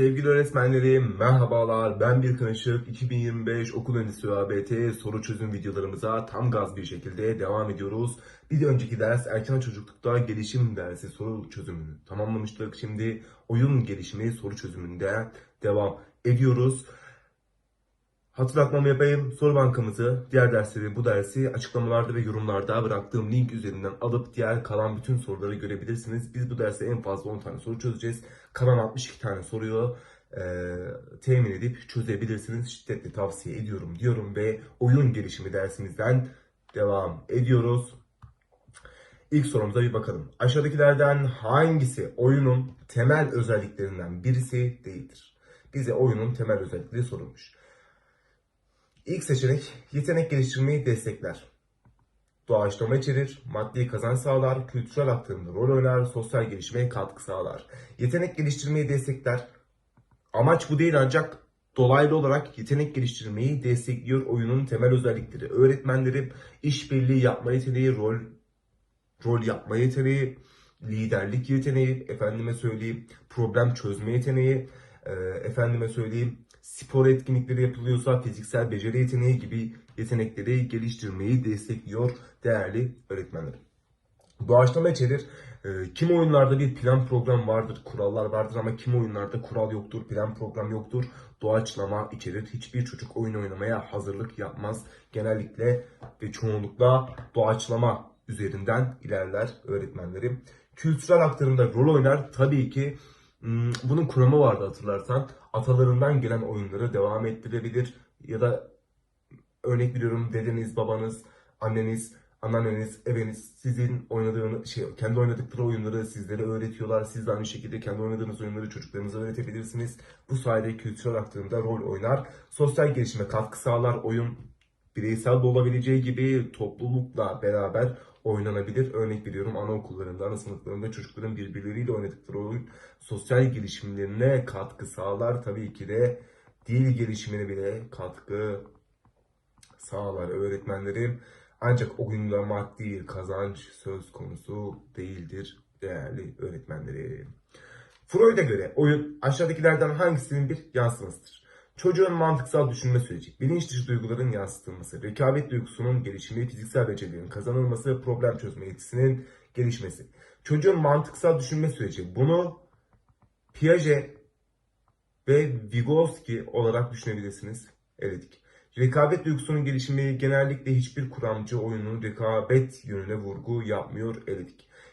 Sevgili öğretmenlerim, merhabalar. Ben bir Işık. 2025 Okul Öncesi ÖABT soru çözüm videolarımıza tam gaz bir şekilde devam ediyoruz. Bir önceki ders erken çocuklukta gelişim dersi soru çözümünü tamamlamıştık. Şimdi oyun gelişimi soru çözümünde devam ediyoruz. Hatırlatmamı yapayım. Soru bankamızı, diğer dersleri, bu dersi açıklamalarda ve yorumlarda bıraktığım link üzerinden alıp diğer kalan bütün soruları görebilirsiniz. Biz bu derste en fazla 10 tane soru çözeceğiz. Kalan 62 tane soruyu e, temin edip çözebilirsiniz. Şiddetle tavsiye ediyorum diyorum ve oyun gelişimi dersimizden devam ediyoruz. İlk sorumuza bir bakalım. Aşağıdakilerden hangisi oyunun temel özelliklerinden birisi değildir? Bize oyunun temel özellikleri sorulmuş. İlk seçenek yetenek geliştirmeyi destekler. Doğaçlama içerir, maddi kazanç sağlar, kültürel aktarımda rol oynar, sosyal gelişmeye katkı sağlar. Yetenek geliştirmeyi destekler. Amaç bu değil ancak dolaylı olarak yetenek geliştirmeyi destekliyor oyunun temel özellikleri. Öğretmenlerin işbirliği yapma yeteneği, rol rol yapma yeteneği, liderlik yeteneği, efendime söyleyeyim problem çözme yeteneği, efendime söyleyeyim spor etkinlikleri yapılıyorsa fiziksel beceri yeteneği gibi yetenekleri geliştirmeyi destekliyor değerli öğretmenlerim. Doğaçlama içerir. E, Kim oyunlarda bir plan program vardır, kurallar vardır ama kim oyunlarda kural yoktur, plan program yoktur. Doğaçlama içerir. Hiçbir çocuk oyun oynamaya hazırlık yapmaz. Genellikle ve çoğunlukla doğaçlama üzerinden ilerler öğretmenlerim. Kültürel aktarımda rol oynar. Tabii ki bunun kuramı vardı hatırlarsan. Atalarından gelen oyunları devam ettirebilir ya da örnek veriyorum dedeniz, babanız, anneniz, anneanneniz, ebeniz sizin oynadığınız şey kendi oynadıkları oyunları sizlere öğretiyorlar. Siz de aynı şekilde kendi oynadığınız oyunları çocuklarınıza öğretebilirsiniz. Bu sayede kültürel aktarımda rol oynar. Sosyal gelişime katkı sağlar. Oyun bireysel de olabileceği gibi toplulukla beraber oynanabilir. Örnek veriyorum anaokullarında, ana sınıflarında çocukların birbirleriyle oynadıkları oyun sosyal gelişimlerine katkı sağlar. Tabii ki de dil gelişimine bile katkı sağlar öğretmenlerim. Ancak oyunda maddi kazanç söz konusu değildir değerli öğretmenlerim. Freud'a göre oyun aşağıdakilerden hangisinin bir yansımasıdır? Çocuğun mantıksal düşünme süreci, bilinç dışı duyguların yansıtılması, rekabet duygusunun gelişimi, fiziksel becerilerin kazanılması, problem çözme yetisinin gelişmesi. Çocuğun mantıksal düşünme süreci bunu Piaget ve Vygotsky olarak düşünebilirsiniz. Evet. Rekabet duygusunun gelişimi genellikle hiçbir kuramcı oyunun rekabet yönüne vurgu yapmıyor. Evet.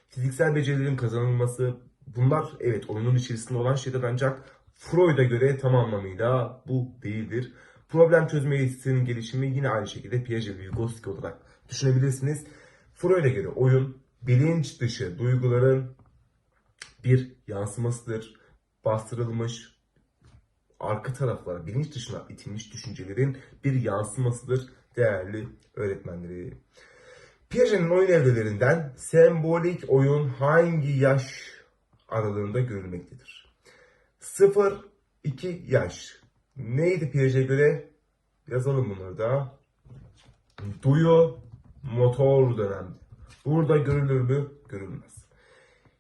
Fiziksel becerilerin kazanılması bunlar evet oyunun içerisinde olan şeyler ancak Freud'a göre tam anlamıyla bu değildir. Problem çözme yetisinin gelişimi yine aynı şekilde Piaget ve Vygotsky olarak düşünebilirsiniz. Freud'a göre oyun bilinç dışı duyguların bir yansımasıdır. Bastırılmış, arka taraflara bilinç dışına itilmiş düşüncelerin bir yansımasıdır değerli öğretmenleri. Piaget'in oyun evrelerinden sembolik oyun hangi yaş aralığında görülmektedir? 0-2 yaş. Neydi Piaget'e göre? Yazalım bunları da. Duyu, motor dönem. Burada görülür mü? Görülmez.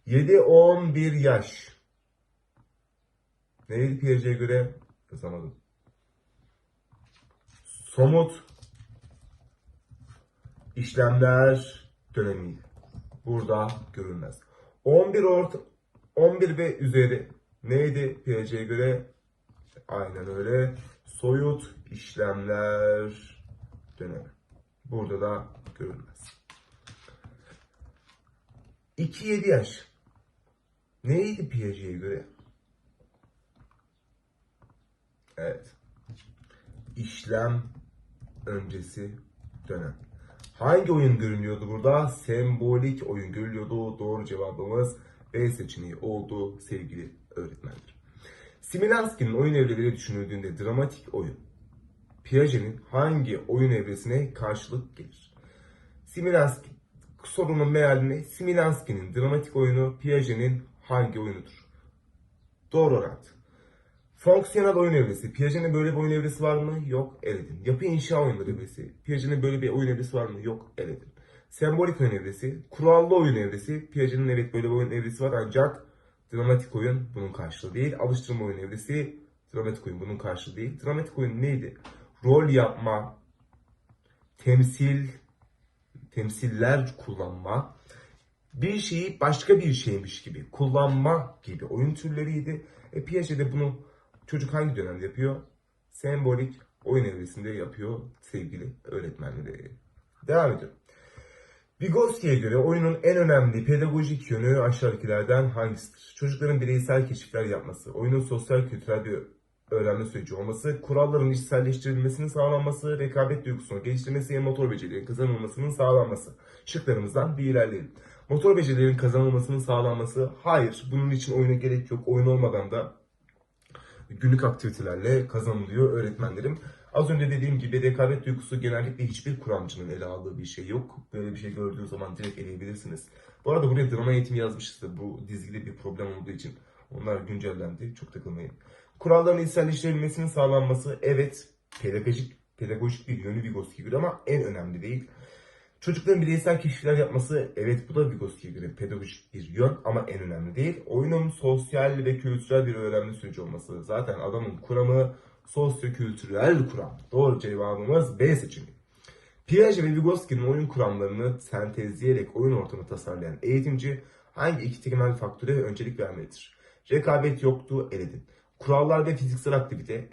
7-11 yaş. Neydi Piaget'e göre? Yazamadım. Somut işlemler dönemi. Burada görülmez. 11 orta 11 ve üzeri neydi Piaget'e göre? Aynen öyle. Soyut işlemler dönemi. Burada da görülmez. 2-7 yaş. Neydi Piaget'e göre? Evet. İşlem öncesi dönem. Hangi oyun görünüyordu burada? Sembolik oyun görülüyordu. Doğru cevabımız B seçeneği oldu sevgili öğretmenler. Similanski'nin oyun evreleri düşünüldüğünde dramatik oyun. Piaget'in hangi oyun evresine karşılık gelir? Similanski sorunun mealini Similanski'nin dramatik oyunu Piaget'in hangi oyunudur? Doğru orantı. Fonksiyonel oyun evresi. Piaget'in böyle bir oyun evresi var mı? Yok. Eledim. Yapı inşa oyunları evresi. Piaget'in böyle bir oyun evresi var mı? Yok. Eledim. Sembolik oyun evresi. Kurallı oyun evresi. Piaget'in evet böyle bir oyun evresi var ancak Dramatik oyun bunun karşılığı değil. Alıştırma oyun evresi dramatik oyun bunun karşılığı değil. Dramatik oyun neydi? Rol yapma, temsil, temsiller kullanma, bir şeyi başka bir şeymiş gibi kullanma gibi oyun türleriydi. E Piaget de bunu çocuk hangi dönemde yapıyor? Sembolik oyun evresinde yapıyor sevgili öğretmenleri. Devam ediyorum. Vygotsky'ye göre oyunun en önemli pedagojik yönü aşağıdakilerden hangisidir? Çocukların bireysel keşifler yapması, oyunun sosyal kültürel bir öğrenme süreci olması, kuralların içselleştirilmesinin sağlanması, rekabet duygusunu geliştirmesi ve motor becerilerin kazanılmasının sağlanması. Şıklarımızdan bir ilerleyelim. Motor becerilerin kazanılmasının sağlanması, hayır bunun için oyuna gerek yok. Oyun olmadan da günlük aktivitelerle kazanılıyor öğretmenlerim. Az önce dediğim gibi rekabet duygusu genellikle hiçbir kuramcının ele aldığı bir şey yok. Böyle bir şey gördüğünüz zaman direkt eleyebilirsiniz. Bu arada buraya drama eğitimi yazmışız da bu dizgide bir problem olduğu için onlar güncellendi. Çok takılmayın. Kuralların içselleştirilmesinin sağlanması evet pedagojik pedagojik bir yönü Vygotsky'ye göre ama en önemli değil. Çocukların bireysel keşifler yapması evet bu da Vygotsky'ye göre pedagojik bir yön ama en önemli değil. Oyunun sosyal ve kültürel bir öğrenme süreci olması. Zaten adamın kuramı sosyo-kültürel kuram. Doğru cevabımız B seçeneği. Piaget ve Vygotsky'nin oyun kuramlarını sentezleyerek oyun ortamı tasarlayan eğitimci hangi iki temel faktöre öncelik vermelidir? Rekabet yoktu, eledin. Kurallar ve fiziksel aktivite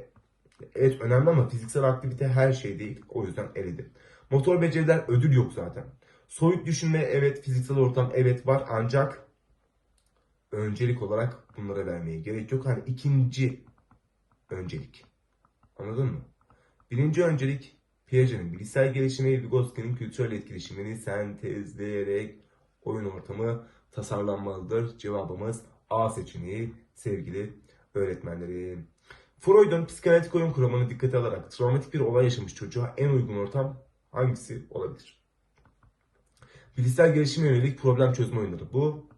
evet önemli ama fiziksel aktivite her şey değil. O yüzden eledim. Motor beceriler ödül yok zaten. Soyut düşünme evet, fiziksel ortam evet var ancak öncelik olarak bunlara vermeye gerek yok. Hani ikinci öncelik. Anladın mı? Birinci öncelik Piaget'in bilgisayar gelişimi, Vygotsky'nin kültürel etkileşimini sentezleyerek oyun ortamı tasarlanmalıdır. Cevabımız A seçeneği sevgili öğretmenlerim. Freud'un psikanalitik oyun kuramını dikkate alarak travmatik bir olay yaşamış çocuğa en uygun ortam hangisi olabilir? Bilişsel gelişime yönelik problem çözme oyunları. Bu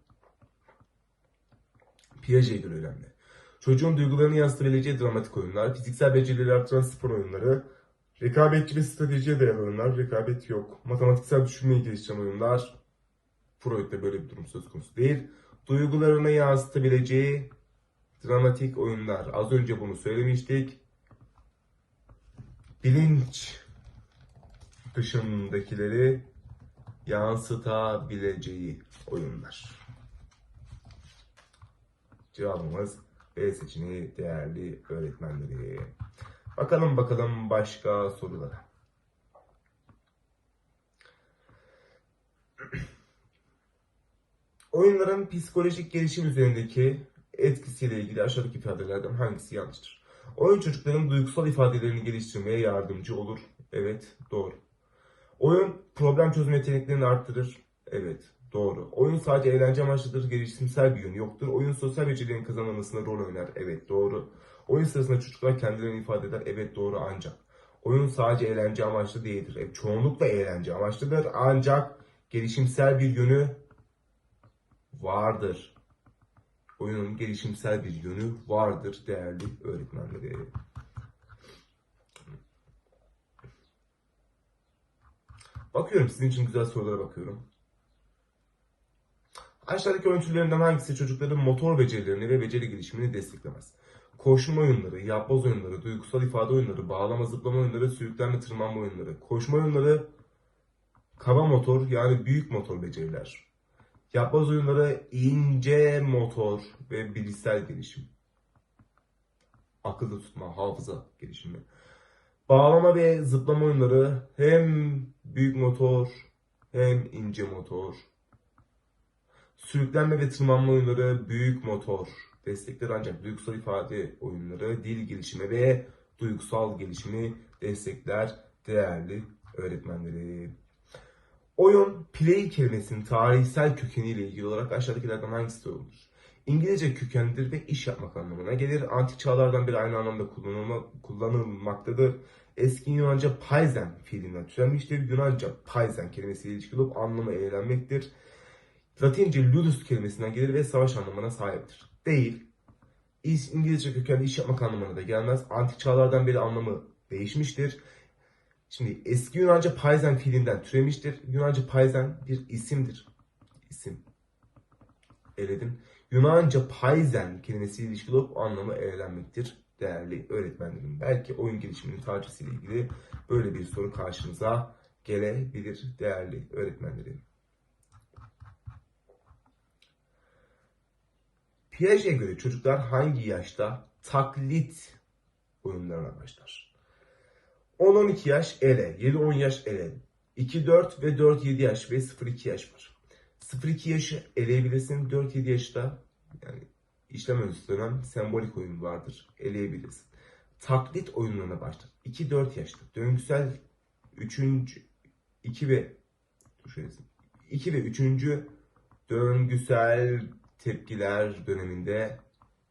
Piaget'e göre önemli. Çocuğun duygularını yansıtabileceği dramatik oyunlar, fiziksel becerileri artıran spor oyunları, rekabetçi ve stratejiye dayalı oyunlar, rekabet yok. Matematiksel düşünmeyi geliştiren oyunlar, Freud'da böyle bir durum söz konusu değil. Duygularını yansıtabileceği dramatik oyunlar. Az önce bunu söylemiştik. Bilinç dışındakileri yansıtabileceği oyunlar. Cevabımız B seçeneği değerli öğretmenleri. Bakalım bakalım başka sorulara. Oyunların psikolojik gelişim üzerindeki etkisiyle ilgili aşağıdaki ifadelerden hangisi yanlıştır? Oyun çocukların duygusal ifadelerini geliştirmeye yardımcı olur. Evet, doğru. Oyun problem çözme yeteneklerini arttırır. Evet, doğru. Oyun sadece eğlence amaçlıdır, gelişimsel bir yönü yoktur. Oyun sosyal becerilerin kazanılmasında rol oynar. Evet, doğru. Oyun sırasında çocuklar kendilerini ifade eder. Evet, doğru ancak. Oyun sadece eğlence amaçlı değildir. Evet, çoğunlukla eğlence amaçlıdır ancak gelişimsel bir yönü vardır. Oyunun gelişimsel bir yönü vardır değerli öğretmenleri. Bakıyorum sizin için güzel sorulara bakıyorum. Aşağıdaki oyun türlerinden hangisi çocukların motor becerilerini ve beceri gelişimini desteklemez? Koşma oyunları, yapboz oyunları, duygusal ifade oyunları, bağlama zıplama oyunları, sürüklenme tırmanma oyunları. Koşma oyunları kaba motor yani büyük motor beceriler. Yapboz oyunları ince motor ve bilişsel gelişim. Akılda tutma, hafıza gelişimi. Bağlama ve zıplama oyunları hem büyük motor hem ince motor. Sürüklenme ve tırmanma oyunları büyük motor destekler ancak duygusal ifade oyunları dil gelişimi ve duygusal gelişimi destekler değerli öğretmenleri. Oyun, play kelimesinin tarihsel kökeniyle ilgili olarak aşağıdakilerden hangisi doğrudur? İngilizce kökenlidir ve iş yapmak anlamına gelir. Antik çağlardan beri aynı anlamda kullanılma, kullanılmaktadır. Eski Yunanca paizen fiilinden türenmiştir. Yunanca paizen kelimesiyle ilişkili olup anlamı eğlenmektir. Latince ludus kelimesinden gelir ve savaş anlamına sahiptir. Değil. İngilizce kökenli iş yapmak anlamına da gelmez. Antik çağlardan beri anlamı değişmiştir. Şimdi eski Yunanca paizen fiilinden türemiştir. Yunanca paizen bir isimdir. İsim. Eledim. Yunanca paizen kelimesiyle ilişkili olup anlamı eğlenmektir değerli öğretmenlerim. Belki oyun gelişiminin tarihçesiyle ilgili böyle bir soru karşınıza gelebilir değerli öğretmenlerim. Piaget'e göre çocuklar hangi yaşta taklit oyunlarına başlar? 10-12 yaş ele, 7-10 yaş ele, 2-4 ve 4-7 yaş ve 0-2 yaş var. 0-2 yaşı eleyebilirsin, 4-7 yaşta yani işlem öncesi dönem sembolik oyun vardır, eleyebilirsin. Taklit oyunlarına başlar. 2-4 yaşta döngüsel 3. 2 ve dur şöyle yazayım. 2 ve 3. döngüsel tepkiler döneminde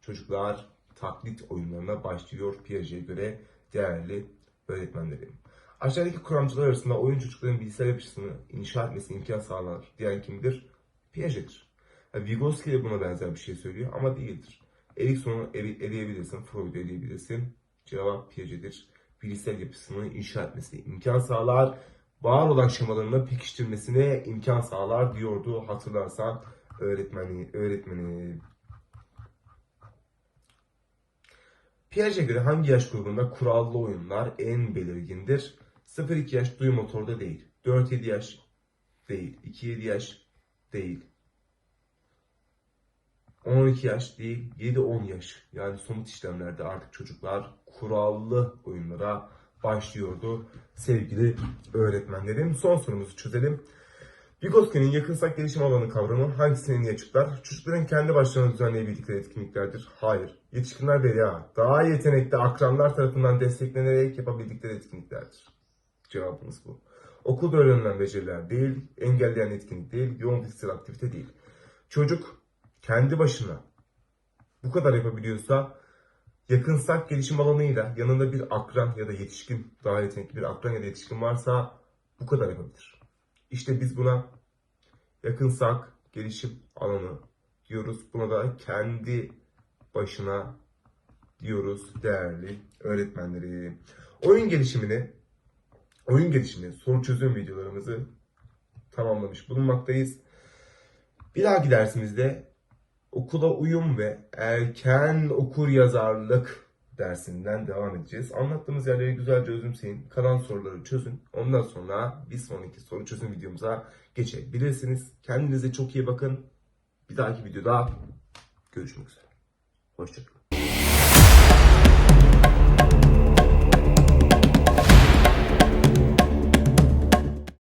çocuklar taklit oyunlarına başlıyor Piaget'e göre değerli öğretmenlerim. Aşağıdaki kuramcılar arasında oyun çocukların bilgisayar yapısını inşa etmesine imkan sağlar diyen kimdir? Piaget'tir. Yani Vygotsky de buna benzer bir şey söylüyor ama değildir. Erikson'u ele- eleyebilirsin, Freud'u eleyebilirsin. Cevap Piaget'tir. Bilgisayar yapısını inşa etmesine imkan sağlar. Var olan şemalarını pekiştirmesine imkan sağlar diyordu hatırlarsan öğretmeni, öğretmeni. Piaget'e göre hangi yaş grubunda kurallı oyunlar en belirgindir? 0-2 yaş duyu motorda değil. 4-7 yaş değil. 2-7 yaş değil. 10-12 yaş değil. 7-10 yaş. Yani somut işlemlerde artık çocuklar kurallı oyunlara başlıyordu. Sevgili öğretmenlerim. Son sorumuzu çözelim. Vygotsky'nin yakınsak gelişim alanı kavramı hangisini en iyi açıklar? Çocukların kendi başlarına düzenleyebildikleri etkinliklerdir. Hayır. Yetişkinler veya daha yetenekli akranlar tarafından desteklenerek yapabildikleri etkinliklerdir. Cevabımız bu. Okulda öğrenilen beceriler değil, engelleyen etkinlik değil, yoğun fiziksel aktivite değil. Çocuk kendi başına bu kadar yapabiliyorsa yakınsak gelişim alanıyla yanında bir akran ya da yetişkin, daha yetenekli bir akran ya da yetişkin varsa bu kadar yapabilir. İşte biz buna yakınsak gelişim alanı diyoruz. Buna da kendi başına diyoruz değerli öğretmenleri. Oyun gelişimini, oyun gelişimi, soru çözüm videolarımızı tamamlamış bulunmaktayız. Bir dahaki dersimizde okula uyum ve erken okur yazarlık dersinden devam edeceğiz. Anlattığımız yerleri güzelce özümseyin. Kalan soruları çözün. Ondan sonra bir sonraki soru çözüm videomuza geçebilirsiniz. Kendinize çok iyi bakın. Bir dahaki videoda görüşmek üzere. Hoşçakalın.